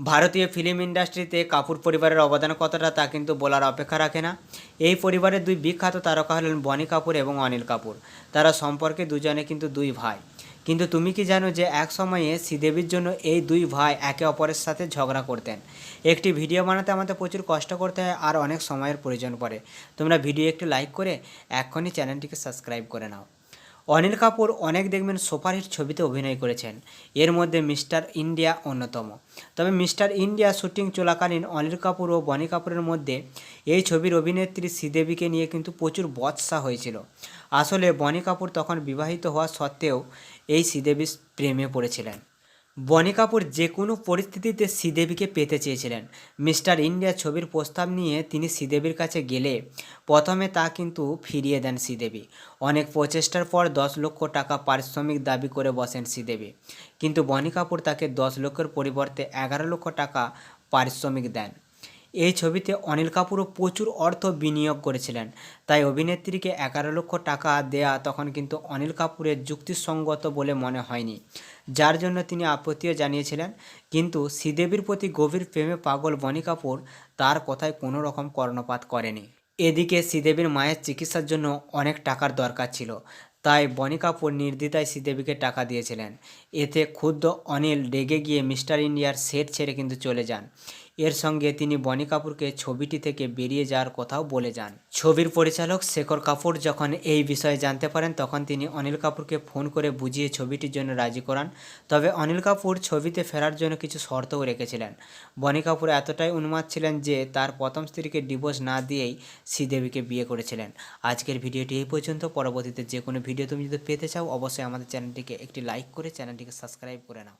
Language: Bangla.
ভারতীয় ফিল্ম ইন্ডাস্ট্রিতে কাপুর পরিবারের অবদান কতটা তা কিন্তু বলার অপেক্ষা রাখে না। এই পরিবারের দুই বিখ্যাত তারকা হলেন বনি কাপুর এবং অনিল কাপুর। তারা সম্পর্কে দুজনে কিন্তু দুই ভাই। কিন্তু তুমি কি জানো যে এক সময়ে শ্রীদেবীর জন্য এই দুই ভাই একে অপরের সাথে ঝগড়া করতেন? একটি ভিডিও বানাতে আমাদের প্রচুর কষ্ট করতে হয় আর অনেক সময়ের প্রয়োজন পড়ে। তোমরা ভিডিও একটু লাইক করে এক্ষুনি চ্যানেলটিকে সাবস্ক্রাইব করে নাও। অনিল কাপুর অনেক দেখবেন সুপারহিট ছবিতে অভিনয় করেছেন। এর মধ্যে মিস্টার ইন্ডিয়া অন্যতম। তবে মিস্টার ইন্ডিয়া শুটিং চলাকালীন অনিল কাপুর ও বনি কাপুরের মধ্যে এই ছবির অভিনেত্রী শ্রীদেবীকে নিয়ে কিন্তু প্রচুর বৎসা হয়েছিল। আসলে বনি কাপুর তখন বিবাহিত হওয়া সত্ত্বেও এই শ্রীদেবী প্রেমে পড়েছিলেন। বনি কাপুর যে কোনো পরিস্থিতিতে শ্রীদেবীকে পেতে চেয়েছিলেন। মিস্টার ইন্ডিয়া ছবির প্রস্তাব নিয়ে তিনি শ্রীদেবীর কাছে গেলে প্রথমে তা কিন্তু ফিরিয়ে দেন শ্রীদেবী। অনেক প্রচেষ্টার পর দশ লক্ষ টাকা পারিশ্রমিক দাবি করে বসেন শ্রীদেবী। কিন্তু বনি কাপুর তাকে দশ লক্ষের পরিবর্তে এগারো লক্ষ টাকা পারিশ্রমিক দেন। এই ছবিতে অনিল কাপুরও প্রচুর অর্থ বিনিয়োগ করেছিলেন। তাই অভিনেত্রীকে এগারো লক্ষ টাকা দেয়া তখন কিন্তু অনিল কাপুরের যুক্তিসঙ্গত বলে মনে হয়নি। যার জন্য তিনি আপত্তিও জানিয়েছিলেন। কিন্তু শ্রীদেবীর প্রতি গভীর প্রেমে পাগল বনি কাপুর তার কথায় কোনো রকম কর্ণপাত করেনি। এদিকে শ্রীদেবীর মায়ের চিকিৎসার জন্য অনেক টাকার দরকার ছিল। তাই বনি কাপুর নির্দ্বিধায় শ্রীদেবীকে টাকা দিয়েছিলেন। এতে ক্ষুদ্র অনিল রেগে গিয়ে মিস্টার ইন্ডিয়ার সেট ছেড়ে কিন্তু চলে যান। এর সঙ্গে তিনি বনি কাপুরকে ছবিটি থেকে বেরিয়ে যাওয়ার কথাও বলে যান। ছবির পরিচালক শেখর কাপুর যখন এই বিষয়ে জানতে পারেন, তখন তিনি অনিল কাপুরকে ফোন করে বুঝিয়ে ছবিটির জন্য রাজি করান। তবে অনিল কাপুর ছবিতে ফেরার জন্য কিছু শর্তও রেখেছিলেন। বনি কাপুর এতটাই উন্মাদ ছিলেন যে তার প্রথম স্ত্রীকে ডিভোর্স না দিয়েই শ্রীদেবীকে বিয়ে করেছিলেন। আজকের ভিডিওটি এই পর্যন্ত। পরবর্তীতে যে কোনো ভিডিও তুমি যদি পেতে চাও, অবশ্যই আমাদের চ্যানেলটিকে একটি লাইক করে চ্যানেলটিকে সাবস্ক্রাইব করে নাও।